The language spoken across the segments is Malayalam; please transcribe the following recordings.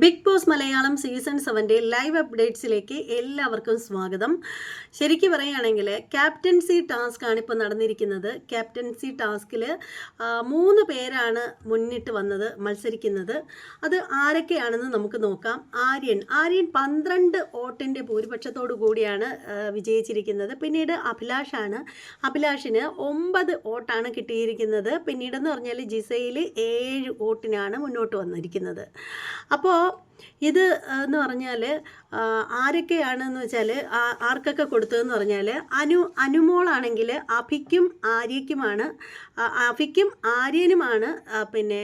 ബിഗ് ബോസ് മലയാളം സീസൺ സെവന്റെ ലൈവ് അപ്ഡേറ്റ്സിലേക്ക് എല്ലാവർക്കും സ്വാഗതം. ശരിക്കും പറയുകയാണെങ്കിൽ ക്യാപ്റ്റൻസി ടാസ്ക് ആണ് ഇപ്പോൾ നടന്നിരിക്കുന്നത്. ക്യാപ്റ്റൻസി ടാസ്കിൽ മൂന്ന് പേരാണ് മുന്നിട്ട് വന്നത് മത്സരിക്കുന്നത്. അത് ആരൊക്കെയാണെന്ന് നമുക്ക് നോക്കാം. ആര്യൻ. ആര്യൻ പന്ത്രണ്ട് വോട്ടിന്റെ ഭൂരിപക്ഷത്തോടു കൂടിയാണ് വിജയിച്ചിരിക്കുന്നത്. പിന്നീട് അഭിലാഷാണ് അഭിലാഷിന് ഒമ്പത് വോട്ടാണ് കിട്ടിയിരിക്കുന്നത്. പിന്നീടെന്ന് പറഞ്ഞാൽ ജിസയിൽ ഏഴ് വോട്ടിനാണ് മുന്നോട്ട് വന്നിരിക്കുന്നത്. അപ്പോൾ よ ഇത് എന്ന് പറഞ്ഞാൽ ആരൊക്കെയാണെന്ന് വെച്ചാൽ ആർക്കൊക്കെ കൊടുത്തതെന്ന് പറഞ്ഞാൽ അനു അനുമോളാണെങ്കിൽ അഭിക്കും ആര്യയ്ക്കുമാണ് അഭിക്കും ആര്യനുമാണ് പിന്നെ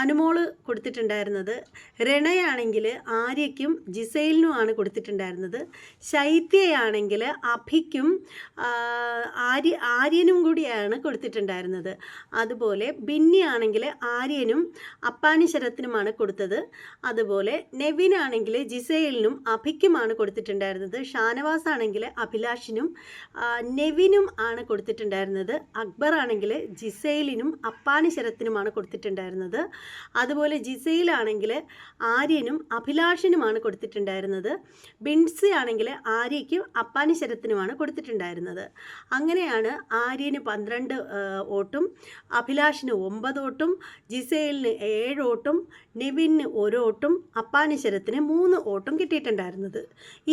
അനുമോൾ കൊടുത്തിട്ടുണ്ടായിരുന്നത്. രണയാണെങ്കിൽ ആര്യയ്ക്കും ജിസൈലിനുമാണ് കൊടുത്തിട്ടുണ്ടായിരുന്നത്. ശൈത്യയാണെങ്കിൽ അഭിക്കും ആര്യ ആര്യനും കൂടിയാണ് കൊടുത്തിട്ടുണ്ടായിരുന്നത്. അതുപോലെ ബിന്നിയാണെങ്കിൽ ആര്യനും അപ്പാനി ശരത്തിനുമാണ് കൊടുത്തത്. അതുപോലെ നെവിനാണെങ്കിൽ ജിസേലിനും അഭിക്കുമാണ് കൊടുത്തിട്ടുണ്ടായിരുന്നത്. ഷാനവാസ് ആണെങ്കിൽ അഭിലാഷിനും നെവിനും ആണ് കൊടുത്തിട്ടുണ്ടായിരുന്നത്. അക്ബർ ആണെങ്കിൽ ജിസേലിനും അപ്പാനി ശരത്തിനുമാണ് കൊടുത്തിട്ടുണ്ടായിരുന്നത്. അതുപോലെ ജിസയിലാണെങ്കിൽ ആര്യനും അഭിലാഷിനുമാണ് കൊടുത്തിട്ടുണ്ടായിരുന്നത്. ബിൻസി ആണെങ്കിൽ ആര്യയ്ക്കും അപ്പാനി ശരത്തിനുമാണ് കൊടുത്തിട്ടുണ്ടായിരുന്നത്. അങ്ങനെയാണ് ആര്യന് പന്ത്രണ്ട് ആ, വോട്ടും അഭിലാഷിന് ഒമ്പത് വോട്ടും ജിസേലിന് ഏഴ് വോട്ടും നെവിന് ഒരു വോട്ടും അപ്പാനിശരത്തിന് മൂന്ന് ഓട്ടം കിട്ടിയിട്ടുണ്ടായിരുന്നത്.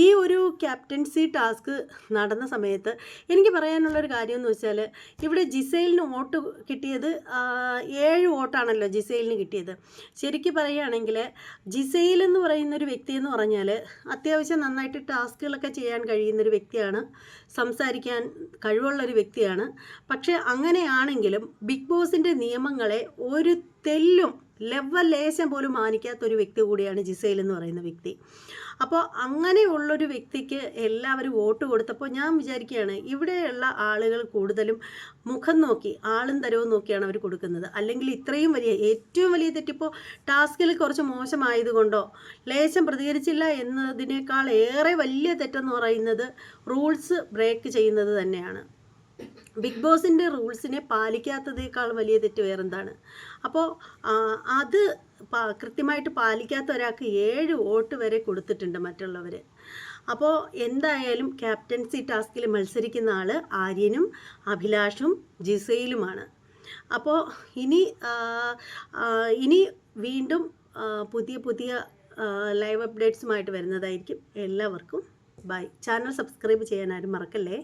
ഈ ഒരു ക്യാപ്റ്റൻസി ടാസ്ക് നടന്ന സമയത്ത് എനിക്ക് പറയാനുള്ളൊരു കാര്യം എന്ന് വെച്ചാൽ ഇവിടെ ജിസൈലിന് വോട്ട് കിട്ടിയത് ഏഴ് വോട്ടാണല്ലോ ജിസൈലിന് കിട്ടിയത്. ശരിക്കും പറയുകയാണെങ്കിൽ ജിസൈൽ എന്ന് പറയുന്ന ഒരു വ്യക്തി എന്ന് പറഞ്ഞാൽ അത്യാവശ്യം നന്നായിട്ട് ടാസ്കുകളൊക്കെ ചെയ്യാൻ കഴിയുന്നൊരു വ്യക്തിയാണ് സംസാരിക്കാൻ കഴിവുള്ള ഒരു വ്യക്തിയാണ്. പക്ഷേ അങ്ങനെയാണെങ്കിലും ബിഗ് ബോസിന്റെ നിയമങ്ങളെ ഒരു തെല്ലും ലെവൽ ലേശം പോലും മാനിക്കാത്ത ഒരു വ്യക്തി കൂടിയാണ് ജിസൈൽ എന്ന് പറയുന്ന വ്യക്തി. അപ്പോൾ അങ്ങനെയുള്ളൊരു വ്യക്തിക്ക് എല്ലാവരും വോട്ട് കൊടുത്തപ്പോൾ ഞാൻ വിചാരിക്കുകയാണ് ഇവിടെയുള്ള ആളുകൾ കൂടുതലും മുഖം നോക്കി ആളും തരവും നോക്കിയാണ് അവർ കൊടുക്കുന്നത്. അല്ലെങ്കിൽ ഇത്രയും വലിയ ഏറ്റവും വലിയ തെറ്റിപ്പോൾ ടാസ്കിൽ കുറച്ച് മോശമായതുകൊണ്ടോ ലേശം പ്രതികരിച്ചില്ല എന്നതിനേക്കാൾ ഏറെ വലിയ തെറ്റെന്ന് പറയുന്നത് റൂൾസ് ബ്രേക്ക് ചെയ്യുന്നത് തന്നെയാണ്. ബിഗ് ബോസിന്റെ റൂൾസിനെ പാലിക്കാത്തതേക്കാൾ വലിയ തെറ്റ് വേറെന്താണ്? അപ്പോൾ അത് കൃത്യമായിട്ട് പാലിക്കാത്ത ഒരാൾക്ക് ഏഴ് വോട്ട് വരെ കൊടുത്തിട്ടുണ്ട് മറ്റുള്ളവർ അപ്പോൾ എന്തായാലും ക്യാപ്റ്റൻസി ടാസ്കിൽ മത്സരിക്കുന്ന ആൾ ആര്യനും അഭിലാഷും ജിസയിലുമാണ്. അപ്പോൾ ഇനി ഇനി വീണ്ടും പുതിയ പുതിയ ലൈവ് അപ്ഡേറ്റ്സുമായിട്ട് വരുന്നതായിരിക്കും. എല്ലാവർക്കും ബൈ. ചാനൽ സബ്സ്ക്രൈബ് ചെയ്യാൻ ആരും മറക്കല്ലേ?